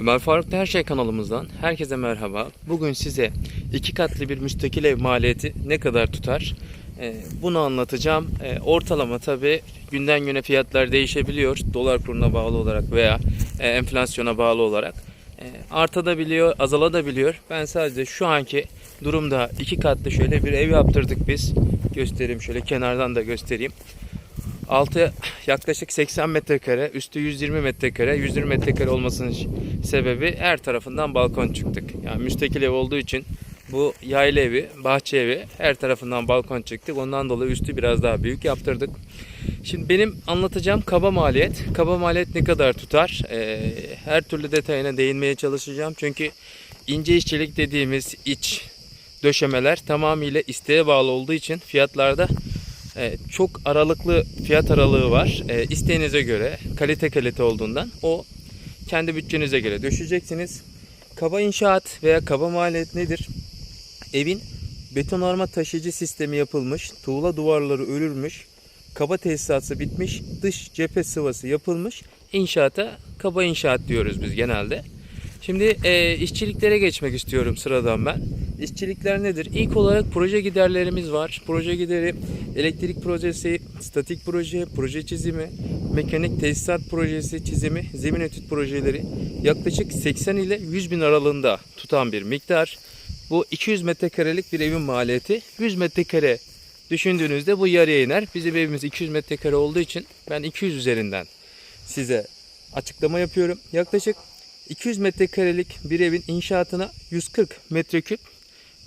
Ömer Faruk'ta Her Şey kanalımızdan herkese merhaba. Bugün size iki katlı bir müstakil ev maliyeti ne kadar tutar? Ee, bunu anlatacağım. Ee, ortalama tabi günden güne fiyatlar değişebiliyor. Dolar kuruna bağlı olarak veya e, enflasyona bağlı olarak. E, artabiliyor, azalabiliyor. Ben sadece şu anki durumda iki katlı şöyle bir ev yaptırdık biz. Göstereyim şöyle kenardan da göstereyim. Altı yaklaşık 80 metrekare, üstü 120 metrekare. 120 metrekare olmasının sebebi her tarafından balkon çıktık. Yani müstakil ev olduğu için bu yayla evi, bahçe evi her tarafından balkon çıktık. Ondan dolayı üstü biraz daha büyük yaptırdık. Şimdi benim anlatacağım kaba maliyet. Kaba maliyet ne kadar tutar? Ee, her türlü detayına değinmeye çalışacağım. Çünkü ince işçilik dediğimiz iç döşemeler tamamıyla isteğe bağlı olduğu için fiyatlarda çok aralıklı fiyat aralığı var. E, isteğinize göre kalite kalite olduğundan o kendi bütçenize göre düşeceksiniz. Kaba inşaat veya kaba maliyet nedir? Evin betonarme taşıyıcı sistemi yapılmış, tuğla duvarları örülmüş, kaba tesisatı bitmiş, dış cephe sıvası yapılmış inşaata kaba inşaat diyoruz biz genelde. Şimdi e, işçiliklere geçmek istiyorum sıradan ben. İşçilikler nedir? İlk olarak proje giderlerimiz var. Proje gideri elektrik projesi, statik proje, proje çizimi, mekanik tesisat projesi çizimi, zemin etüt projeleri yaklaşık 80 ile 100 bin aralığında tutan bir miktar. Bu 200 metrekarelik bir evin maliyeti. 100 metrekare düşündüğünüzde bu yarıya iner. Bizim evimiz 200 metrekare olduğu için ben 200 üzerinden size açıklama yapıyorum. Yaklaşık 200 metrekarelik bir evin inşaatına 140 metreküp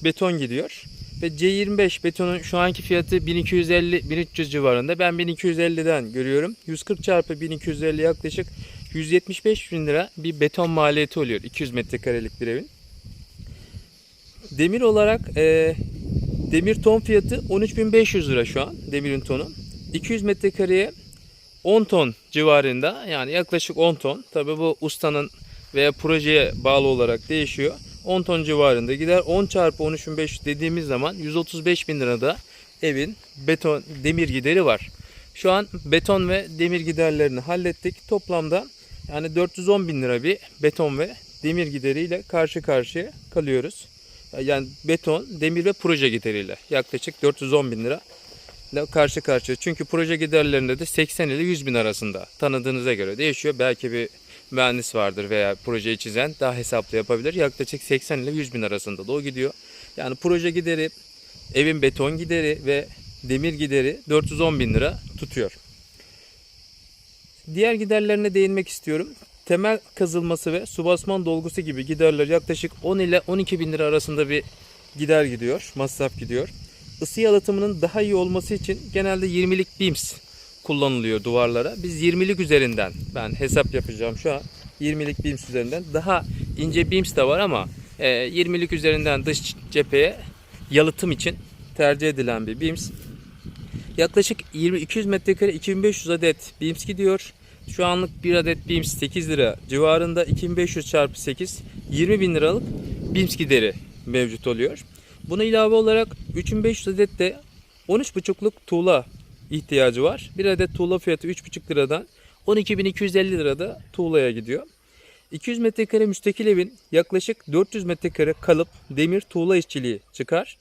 beton gidiyor. Ve C25 betonun şu anki fiyatı 1250-1300 civarında. Ben 1250'den görüyorum. 140 çarpı 1250 yaklaşık 175 bin lira bir beton maliyeti oluyor 200 metrekarelik bir evin. Demir olarak e, demir ton fiyatı 13.500 lira şu an demirin tonu. 200 metrekareye 10 ton civarında yani yaklaşık 10 ton. Tabi bu ustanın veya projeye bağlı olarak değişiyor. 10 ton civarında gider. 10 çarpı 13.500 dediğimiz zaman 135 bin lirada evin beton demir gideri var. Şu an beton ve demir giderlerini hallettik. Toplamda yani 410 bin lira bir beton ve demir gideriyle karşı karşıya kalıyoruz. Yani beton, demir ve proje gideriyle yaklaşık 410 bin lira karşı karşıya. Çünkü proje giderlerinde de 80 ile 100 bin arasında tanıdığınıza göre değişiyor. Belki bir mühendis vardır veya projeyi çizen daha hesaplı yapabilir. Yaklaşık 80 ile 100 bin arasında da o gidiyor. Yani proje gideri, evin beton gideri ve demir gideri 410 bin lira tutuyor. Diğer giderlerine değinmek istiyorum. Temel kazılması ve su basman dolgusu gibi giderler yaklaşık 10 ile 12 bin lira arasında bir gider gidiyor, masraf gidiyor. Isı yalıtımının daha iyi olması için genelde 20'lik BIMS kullanılıyor duvarlara. Biz 20'lik üzerinden ben hesap yapacağım şu an. 20'lik BIMS üzerinden. Daha ince BIMS de var ama 20'lik üzerinden dış cepheye yalıtım için tercih edilen bir BIMS. Yaklaşık 20 200 metrekare 2500 adet BIMS gidiyor. Şu anlık bir adet BIMS 8 lira civarında 2500 çarpı 8 20 bin liralık BIMS gideri mevcut oluyor. Buna ilave olarak 3500 adet de 13,5'luk tuğla ihtiyacı var. Bir adet tuğla fiyatı 3,5 liradan 12.250 lirada tuğlaya gidiyor. 200 metrekare müstakil evin yaklaşık 400 metrekare kalıp demir tuğla işçiliği çıkar.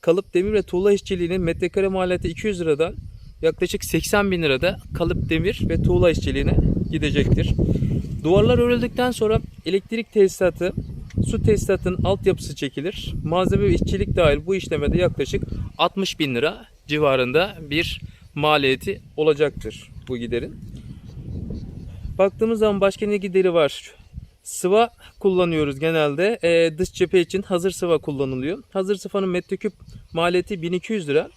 Kalıp demir ve tuğla işçiliğinin metrekare maliyeti 200 liradan yaklaşık 80 bin lirada kalıp demir ve tuğla işçiliğine gidecektir. Duvarlar örüldükten sonra elektrik tesisatı, su tesisatının altyapısı çekilir. Malzeme ve işçilik dahil bu işlemede yaklaşık 60 bin lira civarında bir maliyeti olacaktır bu giderin. Baktığımız zaman başka ne gideri var? Sıva kullanıyoruz genelde. Ee, dış cephe için hazır sıva kullanılıyor. Hazır sıvanın metreküp maliyeti 1200 lira.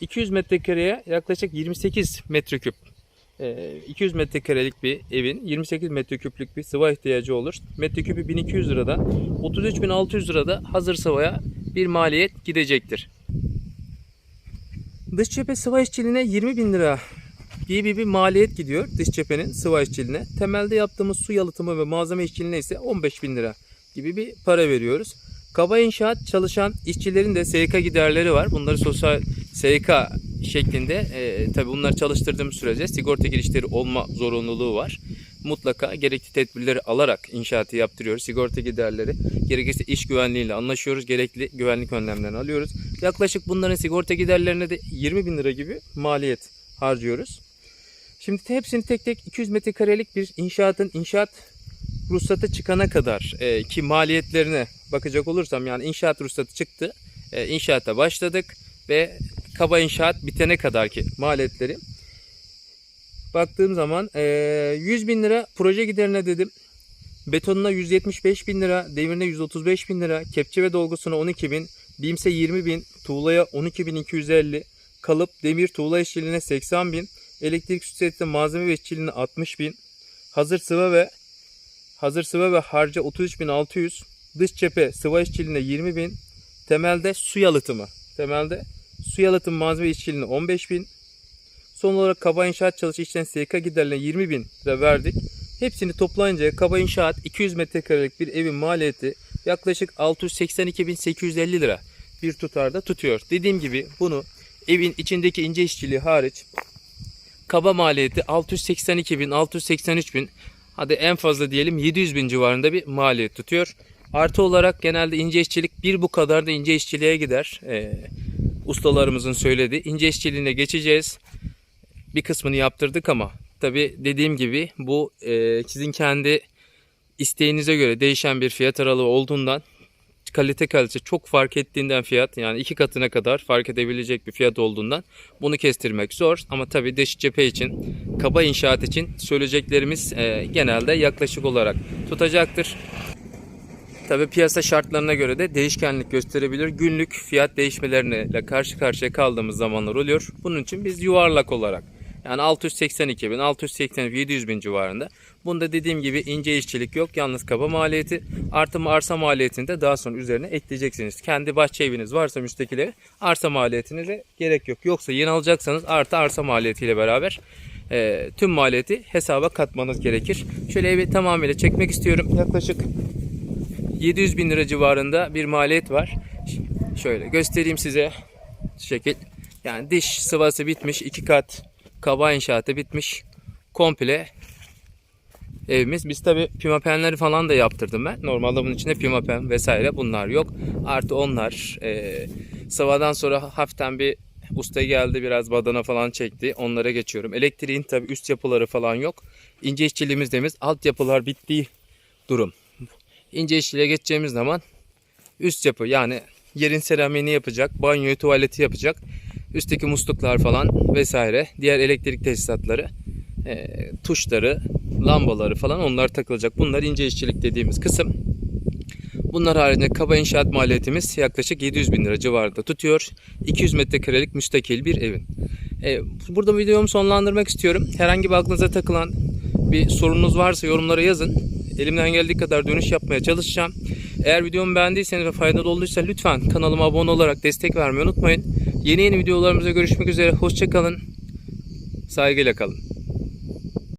200 metrekareye yaklaşık 28 metreküp. Ee, 200 metrekarelik bir evin 28 metreküplük bir sıva ihtiyacı olur. Metreküpü 1200 liradan 33.600 lirada hazır sıvaya bir maliyet gidecektir. Dış cephe sıva işçiliğine 20 bin lira gibi bir maliyet gidiyor dış cephenin sıva işçiliğine. Temelde yaptığımız su yalıtımı ve malzeme işçiliğine ise 15 bin lira gibi bir para veriyoruz. Kaba inşaat çalışan işçilerin de SK giderleri var. Bunları sosyal SK şeklinde e, tabi bunları çalıştırdığımız sürece sigorta girişleri olma zorunluluğu var. mutlaka gerekli tedbirleri alarak inşaatı yaptırıyoruz. Sigorta giderleri, gerekirse iş güvenliğiyle anlaşıyoruz. Gerekli güvenlik önlemlerini alıyoruz. Yaklaşık bunların sigorta giderlerine de 20 bin lira gibi maliyet harcıyoruz. Şimdi hepsini tek tek 200 metrekarelik bir inşaatın inşaat ruhsatı çıkana kadar e, ki maliyetlerine bakacak olursam yani inşaat ruhsatı çıktı. E, inşaata başladık ve kaba inşaat bitene kadar ki maliyetleri baktığım zaman e, 100 bin lira proje giderine dedim. Betonuna 175 bin lira, demirine 135 bin lira, kepçe ve dolgusuna 12 bin, bimse 20 bin, tuğlaya 12 bin 250, kalıp demir tuğla işçiliğine 80 bin, elektrik süsletim malzeme ve işçiliğine 60 bin, hazır sıva ve hazır sıva ve harca 33.600, dış cephe sıva işçiliğine 20 bin, temelde su yalıtımı, temelde su yalıtım malzeme işçiliğine 15 bin, son olarak kaba inşaat çalışı işten SK giderlerine 20 bin lira verdik. Hepsini toplayınca kaba inşaat 200 metrekarelik bir evin maliyeti yaklaşık 682.850 lira bir tutarda tutuyor. Dediğim gibi bunu evin içindeki ince işçiliği hariç kaba maliyeti 682 bin, 683 bin, hadi en fazla diyelim 700 bin civarında bir maliyet tutuyor. Artı olarak genelde ince işçilik bir bu kadar da ince işçiliğe gider. Ee, ustalarımızın söylediği ince işçiliğine geçeceğiz. Bir kısmını yaptırdık ama tabi dediğim gibi bu e, sizin kendi isteğinize göre değişen bir fiyat aralığı olduğundan kalite kalite çok fark ettiğinden fiyat yani iki katına kadar fark edebilecek bir fiyat olduğundan bunu kestirmek zor. Ama tabii dış cephe için kaba inşaat için söyleyeceklerimiz e, genelde yaklaşık olarak tutacaktır. Tabii piyasa şartlarına göre de değişkenlik gösterebilir. Günlük fiyat değişmeleriyle karşı karşıya kaldığımız zamanlar oluyor. Bunun için biz yuvarlak olarak yani 682 bin, 680 bin, 700 bin civarında. Bunda dediğim gibi ince işçilik yok. Yalnız kaba maliyeti artı arsa maliyetini de daha sonra üzerine ekleyeceksiniz. Kendi bahçe eviniz varsa müstakil ev arsa maliyetine de gerek yok. Yoksa yeni alacaksanız artı arsa maliyetiyle beraber e, tüm maliyeti hesaba katmanız gerekir. Şöyle evi tamamıyla çekmek istiyorum. Yaklaşık 700 bin lira civarında bir maliyet var. Şöyle göstereyim size. Şekil. Yani diş sıvası bitmiş. iki kat kaba inşaatı bitmiş. Komple evimiz. Biz tabi pimapenleri falan da yaptırdım ben. Normalde bunun içinde pimapen vesaire bunlar yok. Artı onlar e, sıvadan sonra hafiften bir usta geldi biraz badana falan çekti. Onlara geçiyorum. Elektriğin tabi üst yapıları falan yok. İnce işçiliğimiz demiz. Alt yapılar bittiği durum. İnce işçiliğe geçeceğimiz zaman üst yapı yani yerin seramiğini yapacak, banyoyu, tuvaleti yapacak. Üstteki musluklar falan vesaire, diğer elektrik tesisatları, e, tuşları, lambaları falan onlar takılacak. Bunlar ince işçilik dediğimiz kısım. Bunlar haricinde kaba inşaat maliyetimiz yaklaşık 700 bin lira civarında tutuyor. 200 metrekarelik müstakil bir evin. E, burada videomu sonlandırmak istiyorum. Herhangi bir aklınıza takılan bir sorunuz varsa yorumlara yazın. Elimden geldiği kadar dönüş yapmaya çalışacağım. Eğer videomu beğendiyseniz ve faydalı olduysa lütfen kanalıma abone olarak destek vermeyi unutmayın. Yeni yeni videolarımızda görüşmek üzere. Hoşçakalın. Saygıyla kalın.